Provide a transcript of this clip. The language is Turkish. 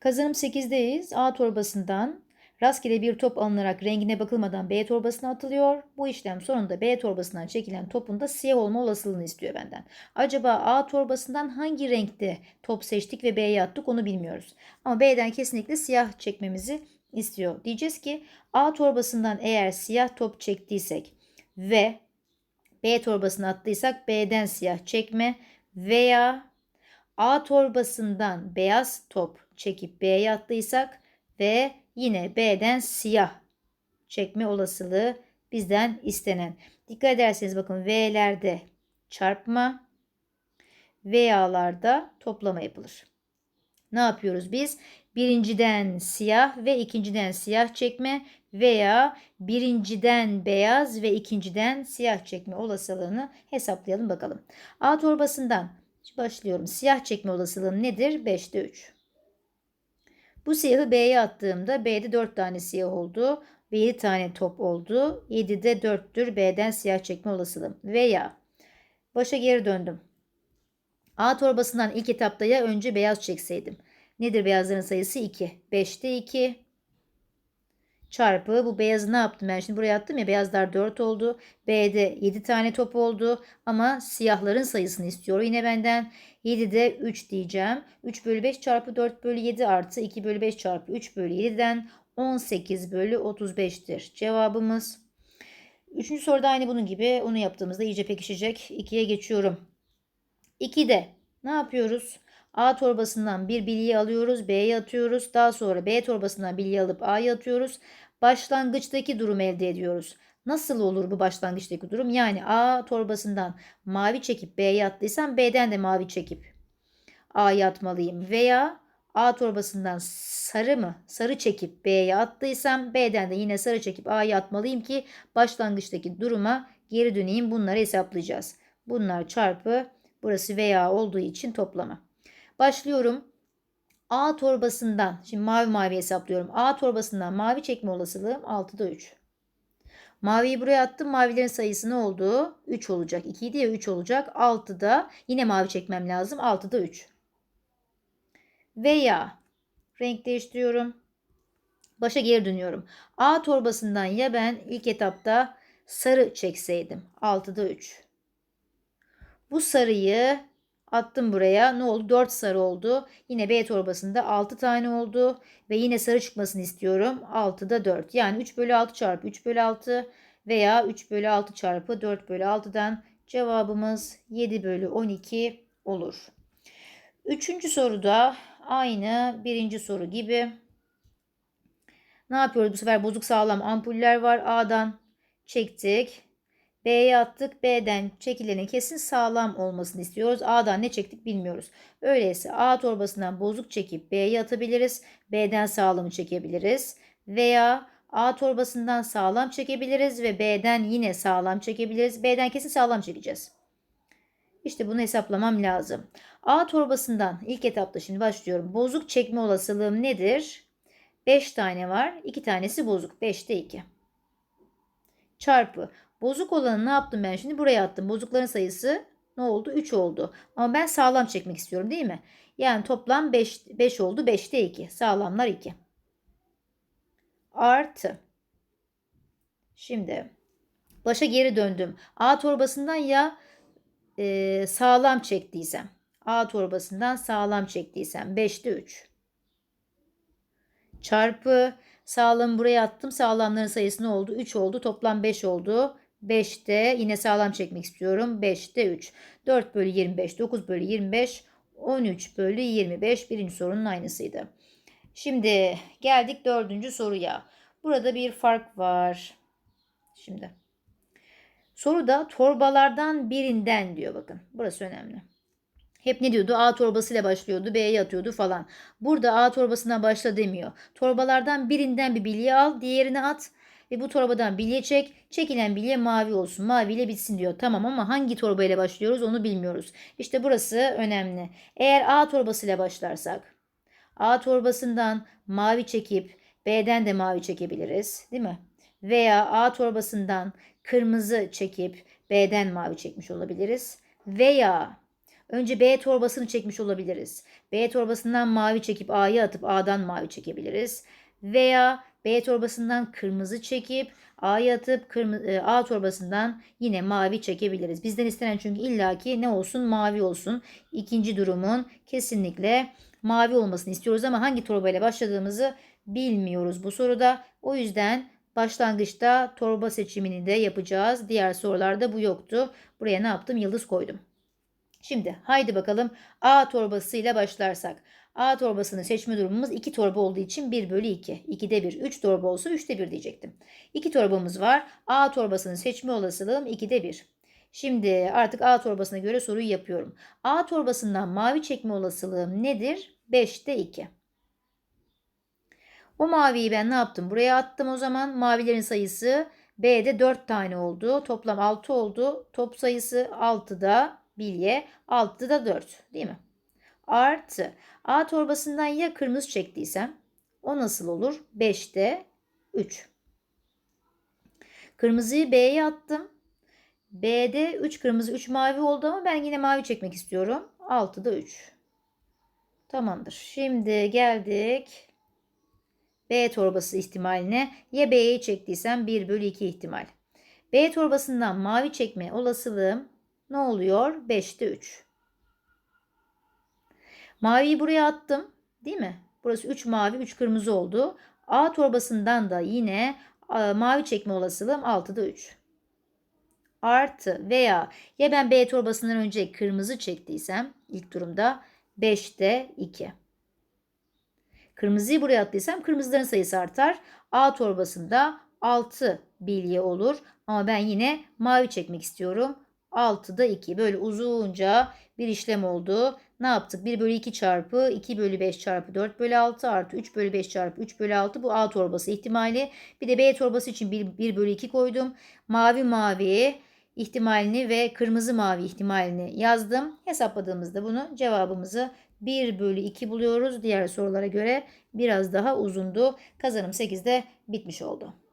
Kazanım 8'deyiz. A torbasından rastgele bir top alınarak rengine bakılmadan B torbasına atılıyor. Bu işlem sonunda B torbasından çekilen topun da siyah olma olasılığını istiyor benden. Acaba A torbasından hangi renkte top seçtik ve B'ye attık onu bilmiyoruz. Ama B'den kesinlikle siyah çekmemizi istiyor. Diyeceğiz ki A torbasından eğer siyah top çektiysek ve B torbasına attıysak B'den siyah çekme veya A torbasından beyaz top çekip B'ye attıysak ve yine B'den siyah çekme olasılığı bizden istenen. Dikkat ederseniz bakın V'lerde çarpma, veyalarda toplama yapılır. Ne yapıyoruz biz? Birinciden siyah ve ikinciden siyah çekme veya birinciden beyaz ve ikinciden siyah çekme olasılığını hesaplayalım bakalım. A torbasından başlıyorum. Siyah çekme olasılığım nedir? 5'te 3. Bu siyahı B'ye attığımda B'de 4 tane siyah oldu ve 7 tane top oldu. 7'de 4'tür B'den siyah çekme olasılığım. Veya başa geri döndüm. A torbasından ilk etapta ya önce beyaz çekseydim. Nedir beyazların sayısı? 2. 5'te 2 çarpı bu beyazı ne yaptım ben şimdi buraya attım ya beyazlar 4 oldu. B'de 7 tane top oldu ama siyahların sayısını istiyor yine benden. 7'de 3 diyeceğim. 3 bölü 5 çarpı 4 bölü 7 artı 2 bölü 5 çarpı 3 bölü 7'den 18 bölü 35'tir cevabımız. Üçüncü soruda aynı bunun gibi onu yaptığımızda iyice pekişecek. 2'ye geçiyorum. 2'de ne yapıyoruz? A torbasından bir bilye alıyoruz, B'ye atıyoruz. Daha sonra B torbasından bilye alıp A'ya atıyoruz. Başlangıçtaki durum elde ediyoruz. Nasıl olur bu başlangıçtaki durum? Yani A torbasından mavi çekip B'ye attıysam B'den de mavi çekip A'ya atmalıyım. Veya A torbasından sarı mı? Sarı çekip B'ye attıysam B'den de yine sarı çekip A'ya atmalıyım ki başlangıçtaki duruma geri döneyim. Bunları hesaplayacağız. Bunlar çarpı burası veya olduğu için toplama. Başlıyorum. A torbasından, şimdi mavi mavi hesaplıyorum. A torbasından mavi çekme olasılığım 6'da 3. Maviyi buraya attım. Mavilerin sayısı ne oldu? 3 olacak. 2 idi ya 3 olacak. 6'da yine mavi çekmem lazım. 6'da 3. Veya renk değiştiriyorum. Başa geri dönüyorum. A torbasından ya ben ilk etapta sarı çekseydim. 6'da 3. Bu sarıyı Attım buraya. Ne oldu? 4 sarı oldu. Yine B torbasında 6 tane oldu. Ve yine sarı çıkmasını istiyorum. 6'da 4. Yani 3 bölü 6 çarpı 3 bölü 6 veya 3 bölü 6 çarpı 4 bölü 6'dan cevabımız 7 bölü 12 olur. Üçüncü soruda aynı birinci soru gibi. Ne yapıyoruz bu sefer? Bozuk sağlam ampuller var. A'dan çektik. B'ye attık. B'den çekilenin kesin sağlam olmasını istiyoruz. A'dan ne çektik bilmiyoruz. Öyleyse A torbasından bozuk çekip B'ye atabiliriz. B'den sağlamı çekebiliriz. Veya A torbasından sağlam çekebiliriz ve B'den yine sağlam çekebiliriz. B'den kesin sağlam çekeceğiz. İşte bunu hesaplamam lazım. A torbasından ilk etapta şimdi başlıyorum. Bozuk çekme olasılığım nedir? 5 tane var. 2 tanesi bozuk. 5'te 2. Çarpı Bozuk olanı ne yaptım ben şimdi? Buraya attım. Bozukların sayısı ne oldu? 3 oldu. Ama ben sağlam çekmek istiyorum değil mi? Yani toplam 5, 5 oldu. 5'te 2. Sağlamlar 2. Artı. Şimdi başa geri döndüm. A torbasından ya e, sağlam çektiysem. A torbasından sağlam çektiysem 5'te 3. Çarpı sağlam buraya attım. Sağlamların sayısı ne oldu? 3 oldu. Toplam 5 oldu. 5'te yine sağlam çekmek istiyorum. 5'te 3. 4 bölü 25, 9 bölü 25, 13 bölü 25 birinci sorunun aynısıydı. Şimdi geldik dördüncü soruya. Burada bir fark var. Şimdi soruda torbalardan birinden diyor bakın. Burası önemli. Hep ne diyordu? A torbasıyla başlıyordu, B'ye atıyordu falan. Burada A torbasından başla demiyor. Torbalardan birinden bir bilye al, diğerini at ve bu torbadan bilye çek. Çekilen bilye mavi olsun. Maviyle bitsin diyor. Tamam ama hangi torbayla başlıyoruz onu bilmiyoruz. İşte burası önemli. Eğer A torbasıyla başlarsak A torbasından mavi çekip B'den de mavi çekebiliriz. Değil mi? Veya A torbasından kırmızı çekip B'den mavi çekmiş olabiliriz. Veya Önce B torbasını çekmiş olabiliriz. B torbasından mavi çekip A'ya atıp A'dan mavi çekebiliriz. Veya B torbasından kırmızı çekip A'ya atıp kırmızı, A torbasından yine mavi çekebiliriz. Bizden istenen çünkü illaki ne olsun? Mavi olsun. İkinci durumun kesinlikle mavi olmasını istiyoruz ama hangi torbayla başladığımızı bilmiyoruz bu soruda. O yüzden başlangıçta torba seçimini de yapacağız. Diğer sorularda bu yoktu. Buraya ne yaptım? Yıldız koydum. Şimdi haydi bakalım A torbasıyla başlarsak. A torbasını seçme durumumuz 2 torba olduğu için 1 bölü 2. 2'de 1. 3 torba olsa 3'te 1 diyecektim. 2 torbamız var. A torbasını seçme olasılığım 2'de 1. Şimdi artık A torbasına göre soruyu yapıyorum. A torbasından mavi çekme olasılığım nedir? 5'te 2. O maviyi ben ne yaptım? Buraya attım o zaman. Mavilerin sayısı B'de 4 tane oldu. Toplam 6 oldu. Top sayısı 6'da bilye. 6'da 4 değil mi? Artı A torbasından ya kırmızı çektiysem o nasıl olur? 5'te 3. Kırmızıyı B'ye attım. B'de 3 kırmızı 3 mavi oldu ama ben yine mavi çekmek istiyorum. 6'da 3. Tamamdır. Şimdi geldik B torbası ihtimaline. Ya B'yi çektiysem 1 bölü 2 ihtimal. B torbasından mavi çekme olasılığım ne oluyor? 5'te 3. Maviyi buraya attım. Değil mi? Burası 3 mavi 3 kırmızı oldu. A torbasından da yine mavi çekme olasılığım 6'da 3. Artı veya ya ben B torbasından önce kırmızı çektiysem ilk durumda 5'te 2. Kırmızıyı buraya attıysam kırmızıların sayısı artar. A torbasında 6 bilye olur. Ama ben yine mavi çekmek istiyorum. 6'da 2. Böyle uzunca bir işlem oldu. Ne yaptık? 1 bölü 2 çarpı 2 bölü 5 çarpı 4 bölü 6 artı 3 bölü 5 çarpı 3 bölü 6 bu A torbası ihtimali. Bir de B torbası için 1, 1 bölü 2 koydum. Mavi mavi ihtimalini ve kırmızı mavi ihtimalini yazdım. Hesapladığımızda bunu cevabımızı 1 bölü 2 buluyoruz. Diğer sorulara göre biraz daha uzundu. Kazanım 8'de bitmiş oldu.